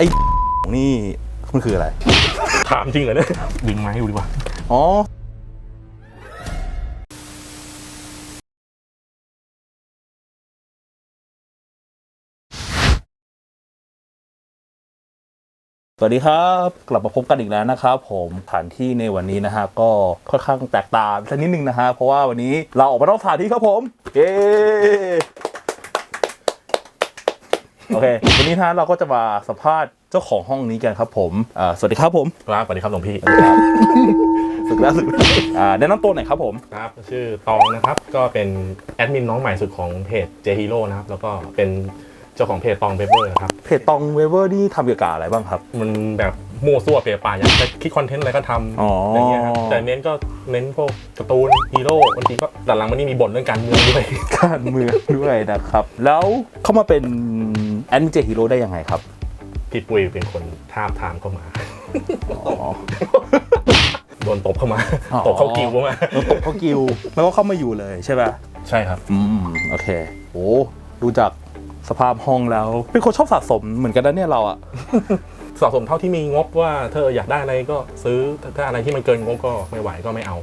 ไอ้นี่มันคืออะไร ถามจริงเหรอเนี่ยดึงมาให้ดูดีกว่า อ๋อ สวัสดีครับ กลับมาพบกันอีกแล้วนะครับผมสถานที่ในวันนี้นะฮะก็ค่อนข้างแตกต่างสักนิดนึงนะฮะเพราะว่าวันนี้เราออกมานอกสถานที่ครับผมเย้โอ เค วันนี้นะฮะเราก็จะมาสัมภาษณ์เจ้าของห้องนี้กันครับผมอ่าสวัสดีครับผมครับสวัสดีครับหลวงพี่สุดแล้วสุดแล้วอ่าแนะนำตัวหน่อยครับผม ครับ ชื่อตองนะครับ ก็เป็นแอดมินน้องใหม่สุดของเพจ J Hero นะครับ แล้วก็เป็นเจ้าของเพจตองเ a เ e อร์ครับ เพจตองเวเวอร์นี่ทำเกี่ยวกับอะไรบ้างครับ มันแบบมั่วซั่วเปลี่ยป่าอยากจะคิดคอนเทนต์อะไรก็ทำอ๋อออะไรเงี้ยครับ แต่เน้นก็เน้นพวกการ์ตูนฮีโร่บางทีก็แต่หลังมันนี่มีบ่นเรื่องการเมืองด้วย การเมืองด้วยนะครับ แล้วเข้ามาเป็น แอดมินเจฮีโร่ได้ยังไงครับ พี่ปุ้ยเป็นคนทาบทามเข้ามา อ๋อ โดนตบเข้ามา อ๋อ ตบเข้ากิวเข้ามา แล้วตกเขากิวแล้วก็เข้ามาอยู่เลยใช่ป่ะ ใช่ครับ อืม โอเค โอ้ดูจากสภาพห้องแล้ว เป็นคนชอบสะสมเหมือนกันนะเนี่ยเราอะสะสมเท่าที่มีงบว่าเธออยากได้อะไรก็ซื้อถ้าอะไรที่มันเกินงบก็ไม่ไหวก็ไม่เอา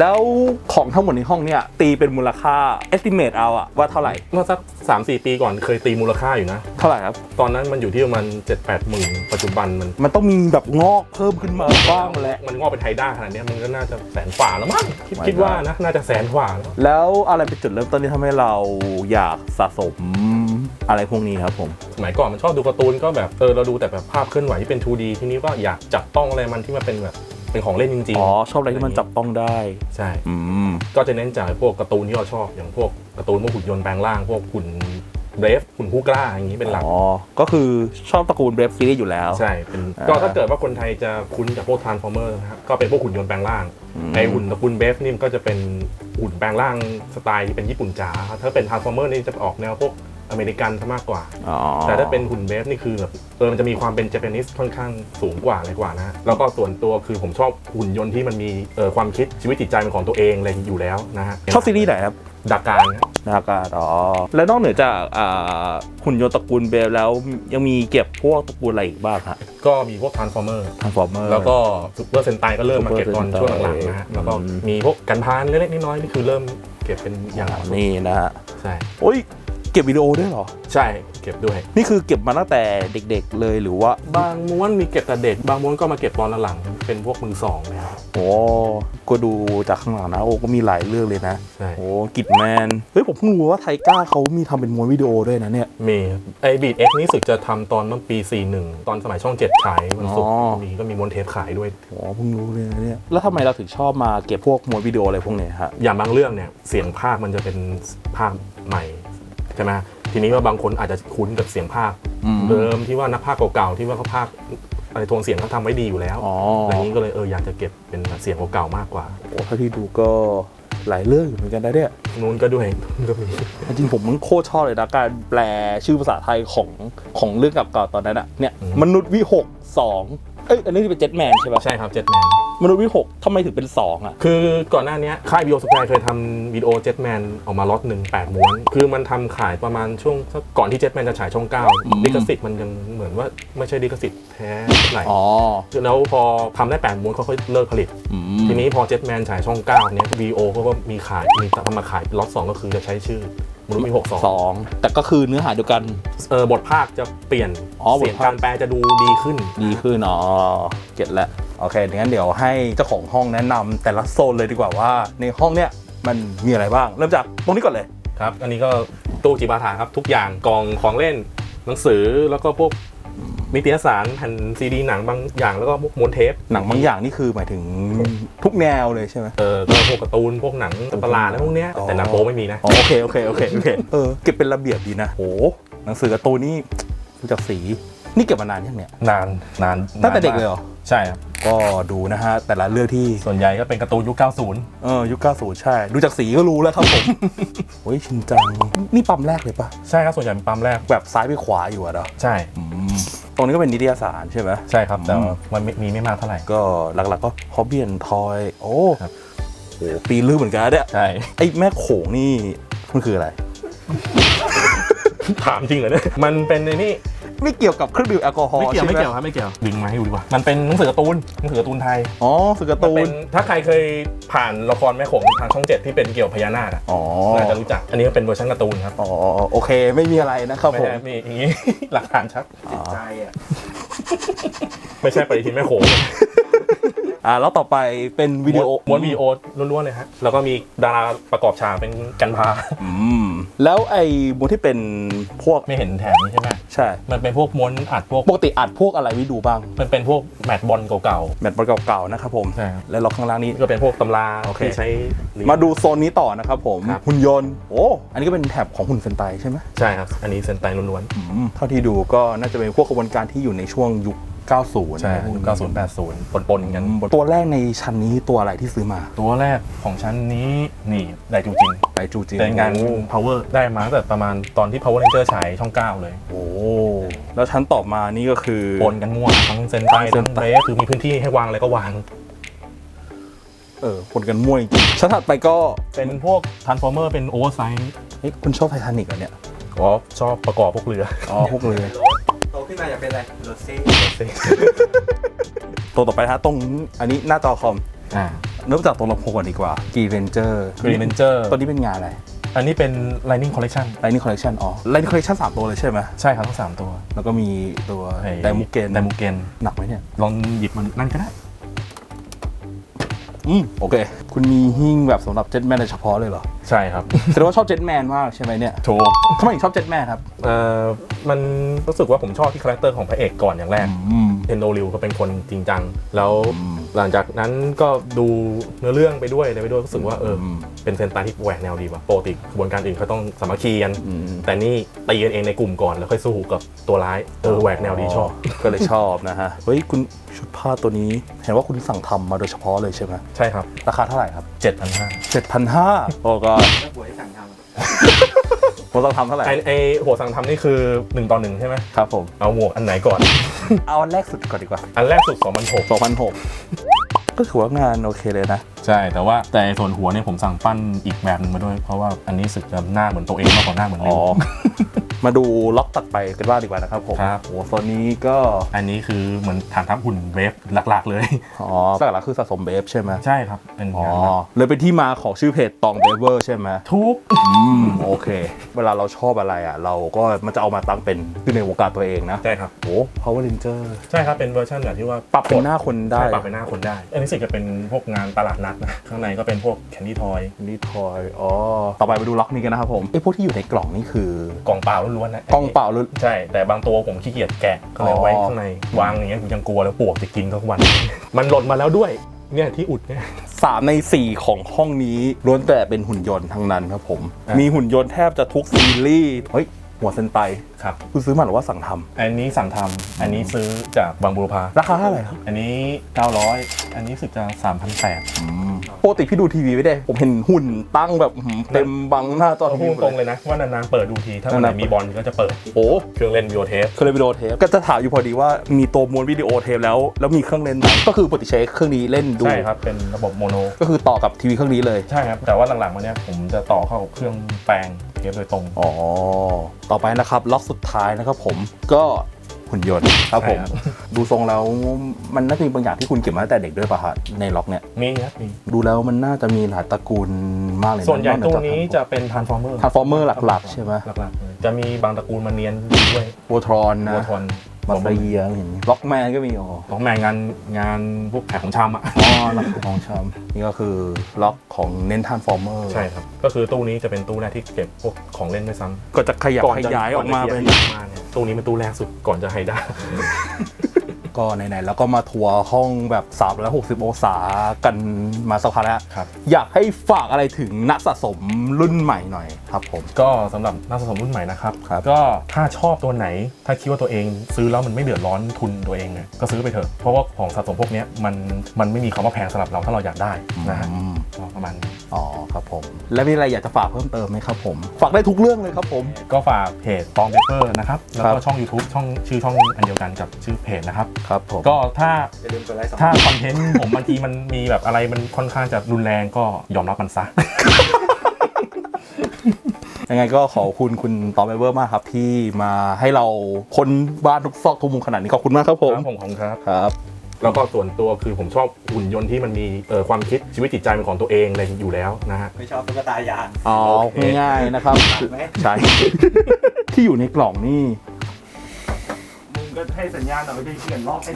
แล้วของทั้งหมดในห้องเนี่ยตีเป็นมูลค่า estimate เอาอะว่าเท่าไหร่ เมื่อสักสามสี่ปีก่อนเคยตีมูลค่าอยู่นะ เท่าไหร่ครับ ตอนนั้นมันอยู่ที่ประมาณเจ็ดแปดหมื่นปัจจุบันมันมันต้องมีแบบงอกเพิ่มขึ้นมาบ้างแหละ มันงอกเป็นไทด้าขนาดเนี้ยมันก็น่าจะแสนฝ่าแล้วมั้งคิดไม่คิดว่าได้นะน่าจะแสนฝ่าแล้วแล้วอะไรเป็นจุดเริ่มต้นที่ทำให้เราอยากสะสมอะไรพวกนี้ครับผม สมัยก่อนมันชอบดูการ์ตูนก็แบบเออเราดูแต่แบบภาพเคลื่อนไหวที่เป็น 2D ทีนี้ก็อยากจับต้องอะไรมันที่มันเป็นแบบ เป็นของเล่นจริงอ๋อ ชอบอะไรที่มันจับต้องได้ใช่ อืมก็จะเน้นจากพวกการ์ตูนที่เราชอบอย่างพวกการ์ตูนพวกหุ่นยนต์แปลงร่าง พวกหุ่นเบรฟหุ่นผู้กล้าอย่างนี้เป็นหลัก อ๋อ ก็คือชอบตระกูลเบรฟซีรีส์อยู่แล้ว ใช่เป็นอ่า ก็ถ้าเกิดว่าคนไทยจะคุ้นกับพวกทรานส์ฟอร์เมอร์นะครับก็เป็นพวกหุ่นยนต์แปลงร่างอืมในหุ่นตระกูลเบฟนี่มันก็จะเป็นหุ่นแปลงร่างสไตล์ที่เป็นญี่ปุ่นจ๋าถ้าเป็นทรานส์ฟอร์เมอร์นี่จะออกแนวพวก อเมริกันซะมากกว่า อ๋อแต่ถ้าเป็นหุ่นเบฟนี่คือแบบเออมันจะมีความเป็นเจแปนิสค่อนข้างสูงกว่าอะไรกว่านะฮะแล้วก็ส่วนตัวคือผมชอบหุ่นยนต์ที่มันมีเออความคิดชีวิตจิตใจเป็นของตัวเองอะไรอยู่แล้วนะฮะชอบซีรีส์ไหนครับดักการนะนากาอ๋อแล้วนอกเหนือจากอ่าหุ่นยนต์ตระกูลเบรฟแล้วยังมีเก็บพวกตระกูลอะไรอีกบ้างฮะก็มีพวกทรานส์ฟอร์เมอร์ ทางฟอร์เมอร์ แล้วก็ซูเปอร์เซนไตก็เริ่มมาเก็บตอน Super ช่วงหลังๆนะฮะ Sentai แล้วก็อืมมีพวกกันพานเล็กๆน้อยๆนี่คือเริ่มเก็บเป็นอย่างนี่นะฮะ ใช่ โอ้ยเก็บวิดีโอด้วยเหรอ ใช่เก็บด้วย นี่คือเก็บมาตั้งแต่เด็กๆเลยหรือว่า บางม้วนมีเก็บแต่เด็ก บางม้วนก็มาเก็บตอนหลังๆเป็นพวกมือสองนะครับโอ้ก็ดูจากข้างหลังนะโอ้ก็มีหลายเรื่องเลยนะใช่โอ้กิจแมนเฮ้ยผมเพิ่งรู้ว่าไทก้าเขามีทำเป็นม้วนวิดีโอด้วยนะเนี่ย มีไอบีดเอ็กนี่รู้สึกจะทำตอนเมื่อปี 41 ตอนสมัยช่อง 7 ขายวันศุกร์อ๋อ มีก็มีม้วนเทปขายด้วย โอ้เพิ่งรู้เลยนะเนี่ยแล้วทำไมเราถึงชอบมาเก็บพวกม้วนวิดีโออะไรพวกเนี้ยฮะอย่างบางเรื่องเนี่ยเสียงภาคมันจะเป็นภาคใหม่ ใช่ไหมทีนี้ว่าบางคนอาจจะคุ้นกับเสียงภาคอืมเดิมที่ว่านักภาคเก่าๆที่ว่าเขาภาคอะไรโทนเสียงเขาทำไว้ดีอยู่แล้วอ๋ออะไรอย่างนี้ก็เลยเอออยากจะเก็บเป็นเสียงเก่าๆมากกว่าโอ้ถ้าที่ดูก็หลายเรื่องอยู่เหมือนกันนะเนี่ยนู้นก็ด้วยก็มีจริงๆผมมันโคตรชอบเลยนะการแปลชื่อภาษาไทยของของเรื่องเก่าๆตอนนั้นอะเนี่ยอืมมนุษย์วิหกสองเอ้ยอันนี้เป็นเจ็ตแมนใช่ปะใช่ครับเจ็ตแมน มนุษย์วิหกทำไมถึงเป็นสองอะคือก่อนหน้านี้ค่ายบิโอสกายเคยทำวิดีโอเจ็ตแมนออกมาล็อตหนึ่งแปดม้วน คือมันทำขายประมาณช่วงสักก่อนที่เจ็ตแมนจะฉายช่องเก้าลิขสิทธิ์มันยังเหมือนว่าไม่ใช่ลิขสิทธิ์แท้เท่าไหร่อ๋อแล้วพอทำได้แปดม้วนเขาค่อยเลิกผลิตอืมทีนี้พอเจ็ตแมนฉายช่องเก้าเนี้ยวีโอเขาก็มีขายมีทำมาขายล็อตสองก็คือจะใช้ชื่อมนุษย์มีหกสองสองแต่ก็คือเนื้อหาเดียวกันเออบทภาคจะเปลี่ยนอ๋อบทเสียงภาคการแปลจะดูดีขึ้น ดีขึ้นอ๋อเก็ตแล้ว โอเคงั้นเดี๋ยวให้เจ้าของห้องแนะนำแต่ละโซนเลยดีกว่าว่า ในห้องเนี้ยมันมีอะไรบ้าง เริ่มจากตรงนี้ก่อนเลยครับ อันนี้ก็ตู้จิปาถาครับทุกอย่างกล่องของเล่นหนังสือแล้วก็พวกนิตยสารแผ่นซีดีหนังบางอย่างแล้วก็พวกม้วนเทปหนังบางอย่างนี่คือหมายถึงทุกแนวเลยใช่ไหมเออก็พวกการ์ตูนพวกหนังสัตว์ประหลาดอะไรพวกเนี้ยอ๋อแต่หนังโป๊ไม่มีนะอ๋อโอเคโอเคโอเคโอเคเออเก็บเป็นระเบียบดีนะโหหนังสือการ์ตูนนี่ดูจากสีนี่เก็บมานานยังเนี่ยนานนานตั้งแต่นานเด็กเลยเหรอใช่ครับ ก็ดูนะฮะ แต่ละเรื่องที่ส่วนใหญ่ก็เป็นการ์ตูนยุค 90 เออยุค90 ใช่ ดูจากสีก็รู้แล้วครับผม โอ้ยชินจัง นี่ปั๊มแรกเลยปะใช่ครับ ส่วนใหญ่เป็นปั๊มแรก แบบซ้ายไปขวาอยู่อะเนาะใช่อืมตรงนี้ก็เป็นนิตยสารใช่ไหมใช่ครับ แต่อืมว่ามันไม่มีไม่มากเท่าไหร่ ก็หลักๆก็ฮอบบี้นทอย โอ้ครับ โหปีนลือเหมือนกันนะเนี่ยใช่ ไอ้แม่โขงนี่มันคืออะไร ถามจริงเหรอเนี่ย มันเป็นในนี่ ไม่เกี่ยวกับเครื่องดื่มแอลกอฮอล์ไม่เกี่ยวใช่ไม่หเกี่ยวครับไม่เกี่ยวดึงมาให้ดูดีกว่า มันเป็นหนังสือการ์ตูนหนังสือการ์ตูนไทยอ๋อสื่อการ์ตูมันเป็นถ้าใครเคยผ่านละครแม่โขงทางช่องเจ็ดที่เป็นเกี่ยวกับพญานาคอะอ๋อ น่าจะรู้จัก อันนี้ก็เป็นเวอร์ชันการ์ตูนครับอ๋อโอเคไม่มีอะไรนะครับไม่ผม ใช่มีอย่างนี้ หลักฐานชัดอ๋อใจอะ ไม่ใช่ปฏิทินแม่โขง อ่าแล้วต่อไปเป็นวิดีโอม้วนวิดีโอล้วนๆเลยฮะแล้วก็มีดาราประกอบฉากเป็นกันพาอืมแล้วไอ้ม้วนที่เป็นพวกไม่เห็นแถมนี้ใช่ไหมใช่ มันเป็นพวกม้วนอัดพวกปกติอัดพวกอะไรไว้ดูบ้าง มันเป็นพวกแมตช์บอลเก่าแมตช์บอลเก่าๆนะครับผมใช่ครับและล็อกข้างล่างนี้ๆก็เป็นพวกตำราโอเค ที่ใช้เรียน มาดูโซนนี้ต่อนะครับผม ครับ หุ่นยนต์ โอ้ อันนี้ก็เป็นแถบของหุ่นเซนไตใช่ไหมใช่ครับ อันนี้เซนไตล้วน อืมเท่าที่ดูก็น่าจะเป็นพวกกระบวนการที่อยู่ในช่วงยุค 90ๆใช่ยุค90 80ปนๆกัน ตัวแรกในชั้นนี้ตัวอะไรที่ซื้อมาตัวแรกของชั้นนี้นี่ไดจูจินไปจูจินเป็นงานโอ้ power ได้มาตั้งแต่ประมาณตอนที่ power ranger ฉายช่อง 9 เลยโอ้แล้วชั้นต่อมานี่ก็คือ ปนกันมั่วทั้งเซนไตเซ็ทั้นงไตเบรฟคือมีพื้นที่ให้วางอะไรก็วาง เออปนกันมั่วจริงๆชั้นถัดไปก็เป็นพวก transformer เป็น oversize เฮ้ยคุณชอบไททานิกเหรอเนี่ยอ๋อชอบประกอบพวกเรือ อ๋อพวกเรือโต ขึ้นมาอยากเป็นอะไรโรเซ่ตัวต่อไปนะฮะตรงอันนี้หน้าจอคอมอ่าเริ่มจากตัวลำโพงก่อนดีกว่า g r e n g e r Green Ranger ตัวนี้เป็นงานอะไร อันนี้เป็น lightning collection Lightning Collection อ๋อ Lightning Collection สามตัวเลยใช่ไหมใช่ครับทั้งสามตัว แล้วก็มีตัวไดมุเกนไดมูเกนหนักไหมเนี่ย ลองหยิบมันนั่นก็ได้อืมโอเค คุณมีหิ้งแบบสำหรับเจ็ตแมนโดยเฉพาะเลยเหรอ ใช่ครับแสดงว่าชอบเจ็ตแมนมากใช่ไหมเนี่ยถูกทำไมถึงชอบเจ็ตแมนครับ เอ่อมันรู้สึกว่าผมชอบที่คาแรคเตอร์ของพระเอกก่อนอย่างแรกอืมเทนโดริวก็เป็นคนจริงจัง แล้วอืมหลังจากนั้นก็ดูเนื้อเรื่องไปด้วยอะไรไปด้วยรู้สึกว่าเอออมเป็นเซนไตที่แหวกแนวดีว่ะปกติกระบวนการอื่นเขาต้องสามัคคีกันอืมแต่นี่ตีกันเองในกลุ่มก่อนแล้วค่อยสู้กับตัวร้ายเออแหวกแนวดีชอบก็เลยชอบนะฮะเฮ้ยคุณชุดผ้าตัวนี้เห็นว่าคุณสั่งทำมาโดยเฉพาะเลยใช่ไหมใช่ครับราคาเท่าไหร่ครับ7,500 7,500 โอ้ก็แล้วหวยสั่งทำอะผมต้องทำเท่าไหร่ไอไอหัวสั่งทำนี่คือ1ต่อหนึ่งใช่ไหมครับผม เอาหมวกอันไหนก่อน เอาอันแรกสุดก่อนดีกว่า อันแรกสุด2,600 2,600ก็ถือว่างานโอเคเลยนะ ใช่ แต่ว่าแต่ส่วนหัวเนี่ยผมสั่งปั้นอีกแบบหนึงมาด้วย เพราะว่าอันนี้สึกจะหน้าเหมือนตัวเองมากกว่าหน้าเหมือนอ๋ลิอว มาดูล็อกตัดไปกันบ้างดีกว่านะครับผมครับ โอ้โซนนี้ก็อันนี้คือเหมือนฐานทัพหุ่นเวฟหลักๆ เลย อ๋อหลักๆคือสะสมเบฟใช่ไหมใช่ครับ เป็นอ๋อ งานหลักเลยเป็นที่มาของชื่อเพจตองเบเวอร์ใช่ไหมทุก อืมโอเค เวลาเราชอบอะไรอะ เราก็มันจะเอามาตั้งเป็นคือในวงการตัวเองนะใช่ครับ โอ้ Power Ranger ใช่ครับ เป็นเวอร์ชันแบบที่ว่าปรับเป็นหน้าคนได้ใช่ปรับเป็นหน้าคนได้ อันนี้สิจะเป็นพวกงานตลาดนัดนะ ข้างในก็เป็นพวกแคนดี้ทอย นี่ทอยอ๋อต่อไปไปดูล็อกนี้กันนะครับผมไอ้พวกที่อยู่ในกล่องนี่คือกล่องเปล่าล้วนๆนะกล่องเปล่าหรือใช่แต่บางตัวผมขี้เกียจแกะก็เลยอ๋อไว้ข้างในวางอย่างเงี้ยผมยังกลัวแล้วปลวกจะกินทั้งวัน มันหล่นมาแล้วด้วยเนี่ยที่อุดเนี่ยสามในสี่ของห้องนี้ล้วนแต่เป็นหุ่นยนต์ทั้งนั้นครับผมอะมีหุ่นยนต์แทบจะทุกซีรีส์เฮ้ยหัวเซนไตครับคุณซื้อมาหรือว่าสั่งทำอันนี้สั่งทำอันนี้ซื้อจากบางบุรพาราคาเท่าไหร่ครับ อันนี้ 900 อันนี้รู้สึกจะ3,800 ปกติพี่ดูทีวีไม่ได้ ผมเห็นหุ่นตั้งแบบอื้อหือเต็มบังหน้าจอเอาทีพูวีดตรงเลยนะ ว่านานๆเปิดดูที ถ้าวันไหนนานๆ มีบอลก็จะเปิดโอ้เครื่องเล่นวิดีโอเทปเคยเล่นวิดีโอเทปก็จะถามอยู่พอดีว่ามีตัวม้วนวิดีโอเทปแล้ว แล้วมีเครื่องเล่นไหมก็คือปกติใช้เครื่องนี้เล่นดู ใช่ครับเป็นระบบโมโน ก็คือต่อกับทีวีเครื่องนี้เลย ใช่ครับ แต่ว่าหลังๆมาเนี้ยผมจะต่อเข้ากับเครื่องแปลงเทปโดยตรง อ๋อ ต่อไปนะครับล็อกสุดท้ายนะครับผมก็ หุ่นยนต์ครับผมใช่ครับดูทรงแล้วมันน่าจะมีบางอย่างที่คุณเก็บมาตั้งแต่เด็กด้วยป่ะฮะในล็อกเนี่ยมีครับมีดูแล้วมันน่าจะมีหลายตระกูลมากเลยะส่วนใหญ่อกตู้จากนี้จะเป็นทานฟอร์เมอร์ Transformer หลักๆ ใช่ไหมหลักๆเลยจะมีบางตระกูลมาเนียนอยู่ด้วยโวทรอนนะวัวทอน มาสเยียอะไรอย่างนี้ล็อกแมนก็มีอ๋อของแมงงานงานพวกขายของชำอะอ๋อล็อกของชำนี่ก็คือล็อกของเน้นทานฟอร์เมอร์ใช่ครับ ก็คือตู้นี้จะเป็นตู้แรกที่เก็บพวกของเล่นด้วยซ้ำก็จะขยับก่อนขจะยายออกมาก่เป็นนจะขยายมาเนี่ยตู้นี้เป็นตู้แรกสุดก่อนจะไฮด้า ก็ไหนๆแล้วก็มาทัวร์ห้องแบบ 360 องศากันมาสักพักแล้วครับอยากให้ฝากอะไรถึงนักสะสมรุ่นใหม่หน่อยครับผม ก็สำหรับนักสะสมรุ่นใหม่นะครับ ครับ ก็ถ้าชอบตัวไหน ถ้าคิดว่าตัวเอง ซื้อแล้วมันไม่เดือดร้อนทุนตัวเองเนี่ยก็ซื้อไปเถอะเพราะว่าของสะสมพวกเนี้ยมันมันไม่มีคำว่าแพงสำหรับเราถ้าเราอยากได้นะฮะอืมก็ประมาณนี้อ๋อครับผม แล้วมีอะไรอยากจะฝากเพิ่มเติมไหมครับผม ฝากได้ทุกเรื่องเลยครับผม ก็ฝากเพจตองเปเปอร์นะครับแล้วคก็รับช่อง YouTube ช่องชื่อช่องอันเดียวกันกับชื่อเพจนะครับครับผมก็ถ้าอย่าลืมกดไลค์สองถ้าคอนเทนต์ผมบางทีมันมีแบบอะไรมันค่อนข้างจะรุนแรงก็ยอมรับมันซะ ยังไงก็ขอบคุณคุณตอมเบเวอร์มากครับ ที่มาให้เราคนบ้านทุกซอกทุกมุมขนาดนี้ขอบคุณมากครับผมครับผมของครับ ครับ แล้วก็ส่วนตัวคือผมชอบหุ่นยนต์ที่มันมีเอ่อความคิดชีวิตจิตใจเป็นของตัวเองอะไรอยู่แล้วนะฮะ ไม่ชอบตุ๊กตายางอ๋อโอเคง่ายๆนะครับตัดไหมใช่ ที่อยู่ในกล่องนี่มึง ก็ให้สัญญาณหน่อยไม่ได้เขียนรอบไอ้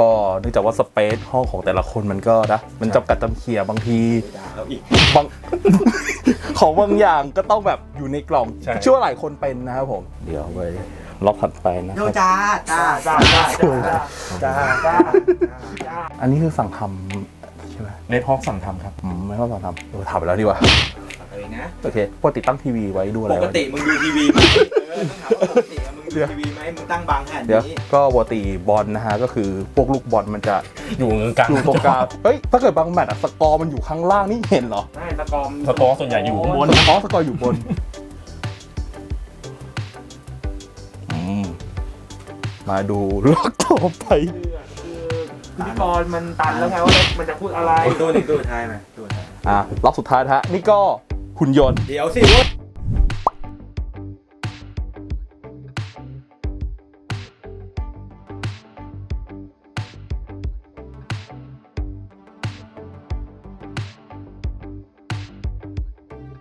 ก็เนื่องจากว่าสเปซห้องของแต่ละคนมันก็นะมันจำกัดจำเขียบางทีด่าเราอีก บาง ของบางอย่างก็ต้องแบบอยู่ในกล่องใช่ เชื่อว่าหลายคนเป็นนะครับผม เดี๋ยวไปรอบถัดไปนะคโยรับจ้าจ้าจ้าจ้าจ้าจ้าจ้าจ้าอันนี้คือสั่งทำใช่ไหมในทอกสั่งทำครับ อืมไม่ต้องสั่งทำเออถามไปแล้วดีกว่าเอง นะ โอเคปกติตั้งทีวีไว้ดูอะไรปกไว้ติมึงดูทีวีไหมเออต้องถามว่าปกติอะมึงดูทีวีไหมมึงตั้งบังขนาดเดี๋ยวนี้ก็ปกติบอลนะฮะก็คือพวกลูกบอลมันจะอยู่กลางอยู่ตรงกลางเฮ้ยถ้าเกิดบางแมตช์อะสกอร์มันอยู่ข้างล่างนี่เห็นเหรอใช่ตะกอมสกอร์ส่วนใหญ่อยู่ข้างบนอ๋อสกอร์อยู่บนอืมมาดูล็อกต่อไปคือคือพิธีกรมันตันแล้วไงว่ามันจะพูดอะไรไอ้ตัวหนึ่งตัวท้ายไหมตัวท้าย อะล็อกสุดท้ายนะฮะนี่ก็ หุ่นยนต์ เดี๋ยวสิเว้ย